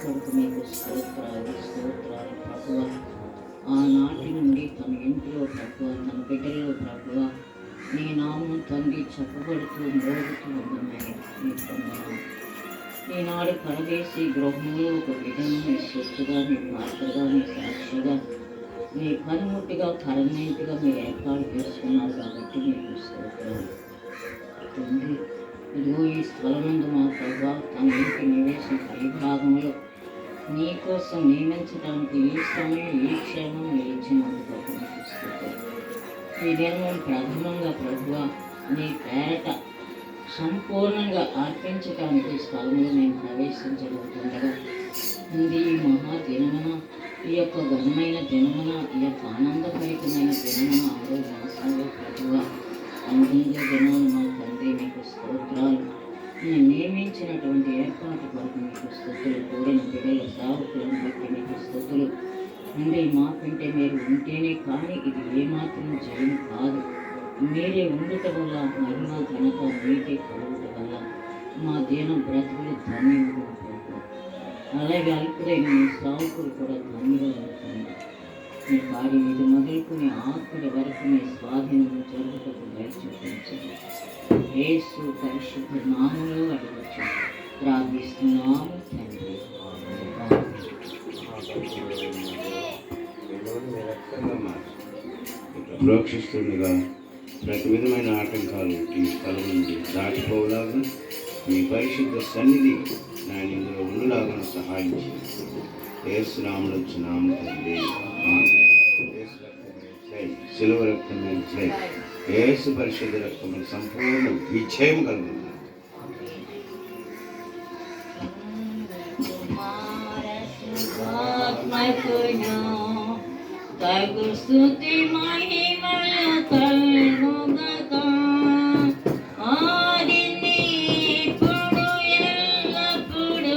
కొడుకు మీకు స్తోత్రాలు స్తోత్రాలు ప్రభువ ఆనాటి నుండి తన ఇంట్లో ప్రభువ తన బిడ్డలో ప్రభువ నీ నామం తండ్రి చెప్పబడుతూ మోగుతూ ఉన్నాయి ఈనాడు పరదేశీ గృహంలో ఒక విధంగా నీ సొత్తుగా నీ పాత్రగా నీ సాక్షిగా నీ పనిముట్టుగా పరమేంటిగా మీరు ఏర్పాటు చేసుకున్నారు కాబట్టి మీకు స్తోత్రాలు తండ్రి ఇదిగో ఈ స్థలమందు మా ప్రభా తన ఇంటి నివేశం పరిభాగంలో నీ కోసం నియమించడానికి ఈ సమయం ఈ క్షేమం నిలిచినందుకు ఈ దినం ప్రథమంగా ప్రభువ నీ పేరట సంపూర్ణంగా అర్పించడానికి స్థలంలో నేను ప్రవేశించబోతుండగా. ఉంది ఈ మహా దినమున ఈ యొక్క ఘనమైన దినమున ఈ యొక్క ఆనందభరితమైన దినమున ఆరోగ్య ప్రభువ అనుకుంటే దినాలు మా తండ్రి మీకు స్తోత్రాలు. నేను నియమించినటువంటి ఏర్పాటు కొరకు మీకు స్థుతులు కూడిన బిడ్డల సాగుతులను బట్టి మీకు స్థుతులు అంటే మాకంటే మీరు ఉంటేనే కానీ ఇది ఏమాత్రం జయం కాదు. మీరే ఉండుట వల్ల మహిమ ఘనత మీకే కలుగుట వల్ల. మా దీన బ్రతుకులు ఉంటుంది అలాగే అల్పుడైన మీ సాగుకులు కూడా ధన్యులు అవుతుంది మీ కార్యం ఇది మొదలుకుని ఆత్మల వరకు మీ స్వాధీనం జరుగుటకు దయచూపించండి యేసు పరిశుద్ధ నామంలో అడగచ్చు ప్రార్థిస్తున్నాము తండ్రి. ప్రోక్షిస్తుండగా ప్రతి విధమైన ఆటంకాలు ఈ స్థలం నుండి దాటిపోలాగా మీ పరిశుద్ధ సన్నిధి నా ఇందులో ఉండలాగా సహాయం చేస్తుంది ఏసునాములు నామ తండ్రి ఆమేన్. యేసు రక్తమే ఏసు పరిశుద్ధ రక్తమే సంపూర్ణ విజయం కలుగుతుంది తగు స్థుతి మహిమలు కలుగుగాక. ఇప్పుడు ఎల్లప్పుడు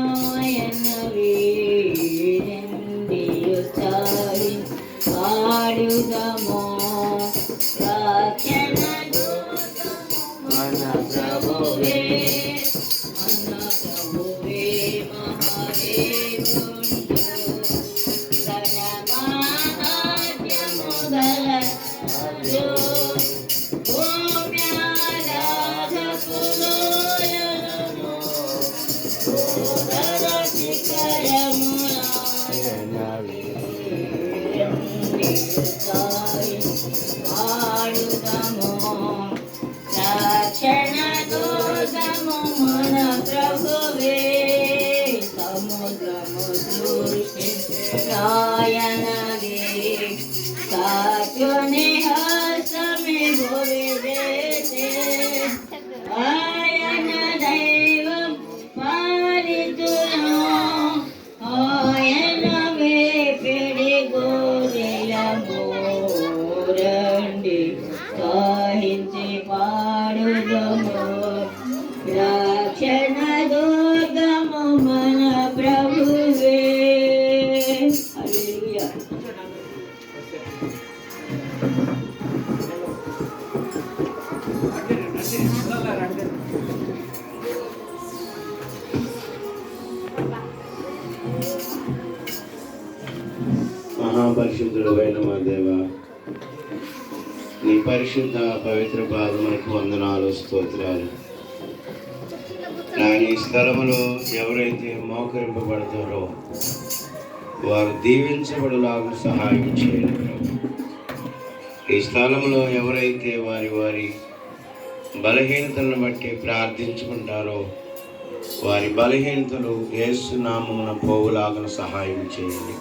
సాత్వని హాసమి భోవి దేశే ఆయన దైవం పాలితును ఆయన వేపిడి గోరెలము రండి సాహించి పాడుదము రక్షణ దుర్గము మన ప్రభువే మహాపరిశుద్ధుడు అయిన మా దేవ నీ పరిశుద్ధ పవిత్ర పాదములకు వందనాలు స్తోత్రాలు. నాయన ఈ స్థలములో ఎవరైతే మోకరింపబడతారో వారు దీవించబడులాగా సహాయం చేయండి ఈ స్థలంలో ఎవరైతే వారి వారి బలహీనతలను బట్టి ప్రార్థించుకుంటారో వారి బలహీనతలు ఏసునామమున పోవులాగా సహాయం చేయండి.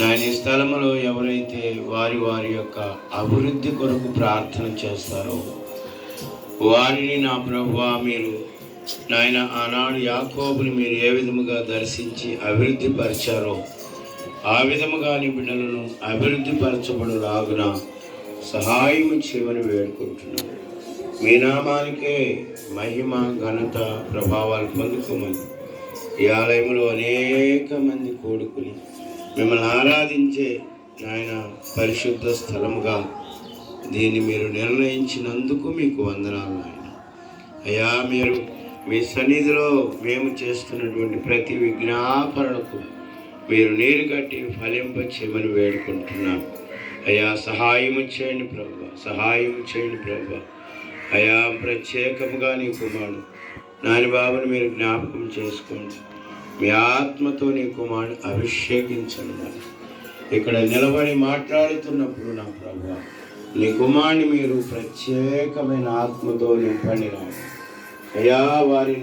నాయన ఈ స్థలములో ఎవరైతే వారి వారి యొక్క అభివృద్ధి కొరకు ప్రార్థన చేస్తారో వారిని నా ప్రభువా మీరు నాయన ఆనాడు యాకోబుని మీరు ఏ విధముగా దర్శించి అభివృద్ధి పరిచారో ఆ విధముగా నీ బిడ్డలను అభివృద్ధి పరచబడులాగున సహాయం చేయమని వేడుకుంటున్నాను మీ నామానికే మహిమ ఘనత ప్రభావాలు పొందుకోమని ఈ ఆలయంలో అనేక మంది కోడుకుని మిమ్మల్ని ఆరాధించే నాయన పరిశుద్ధ స్థలముగా దీన్ని మీరు నిర్ణయించినందుకు మీకు వందనాలు ఆయన అయ్యా మీరు మీ సన్నిధిలో మేము చేస్తున్నటువంటి ప్రతి విజ్ఞాపనకు మీరు నీరు కట్టి ఫలింప చేయమని వేడుకుంటున్నాను అయ్యా సహాయము చేయండి ప్రభు సహాయం చేయండి ప్రభు. అయా ప్రత్యేకముగా నీ కుమారుడు నాని బాబుని మీరు జ్ఞాపకం చేసుకోండి. మీ ఆత్మతో నీ కుమారుడు అభిషేకించండి. ఇక్కడ నిలబడి మాట్లాడుతున్నప్పుడు నా ప్రభు నీ కుమారుని మీరు ప్రత్యేకమైన ఆత్మతో నింపండి నాయన అయ్యా వారి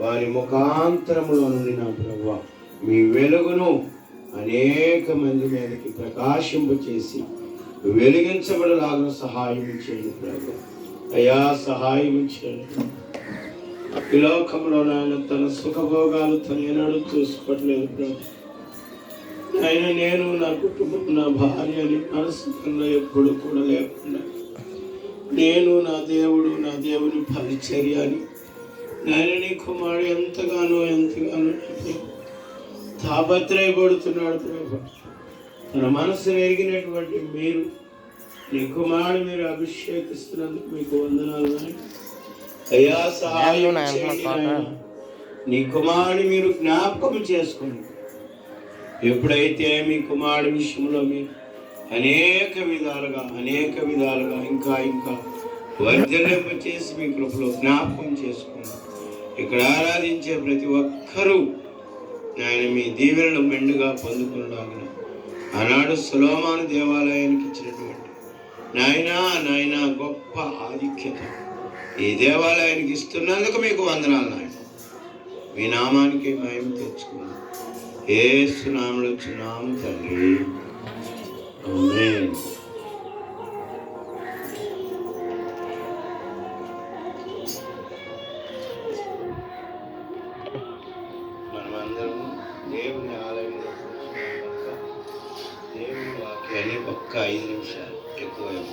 వారి ముఖాంతరములో నుండి నా ప్రభు మీ వెలుగును అనేక మంది మీదకి ప్రకాశింప చేసి వెలిగించబడలాగా సహాయం చేయండి ప్రభు. అయ్యా సహాయం చేయండి. ఈ లోకంలో నాయన తన సుఖభోగాలు సుఖభోగాలతో ఏనాడు చూసుకోవట్లేదు ప్రభు. ఆయన నేను నా కుటుంబం నా భార్య అని మనసులో ఎప్పుడు కూడా లేకుండా నేను నా దేవుడు నా దేవుని పరిచర్య అని నాయన నీ కుమారుడు ఎంతగానో ఎంతగానో తాపత్రయపడుతున్నాడు ప్రభు తన మనసు ఎరిగినటువంటి మీరు నీ కుమారుడు మీరు అభిషేకిస్తున్నందుకు మీకు వందనాలు. అయ్యా సహాయం. నీ కుమారుడు మీరు జ్ఞాపకం చేసుకోండి ఎప్పుడైతే మీ కుమారుడి విషయంలో మీరు అనేక విధాలుగా అనేక విధాలుగా ఇంకా ఇంకా వర్ధలింప చేసి మీ కృపలో జ్ఞాపకం చేసుకోండి ఇక్కడ ఆరాధించే ప్రతి ఒక్కరూ ఆయన మీ దీవెనలు మెండుగా పొందుకున్నాగిన ఆనాడు సులోమాను దేవాలయానికి ఇచ్చినటువంటి నాయనా నాయన గొప్ప ఆధిక్యత ఈ దేవాలయానికి ఇస్తున్నందుకు మీకు వందనాలు నాయన. మీ నామానికి మహిమ తెచ్చుకున్నాం ఏసునామలు వచ్చినాము తండ్రి ఆమేన్. మనమందరం దేవుని ఆలయంలో కూర్చున్నాం కనుక దేవుని వాక్యాన్ని ఒక్క ఐదు నిమిషాలు ఎక్కువ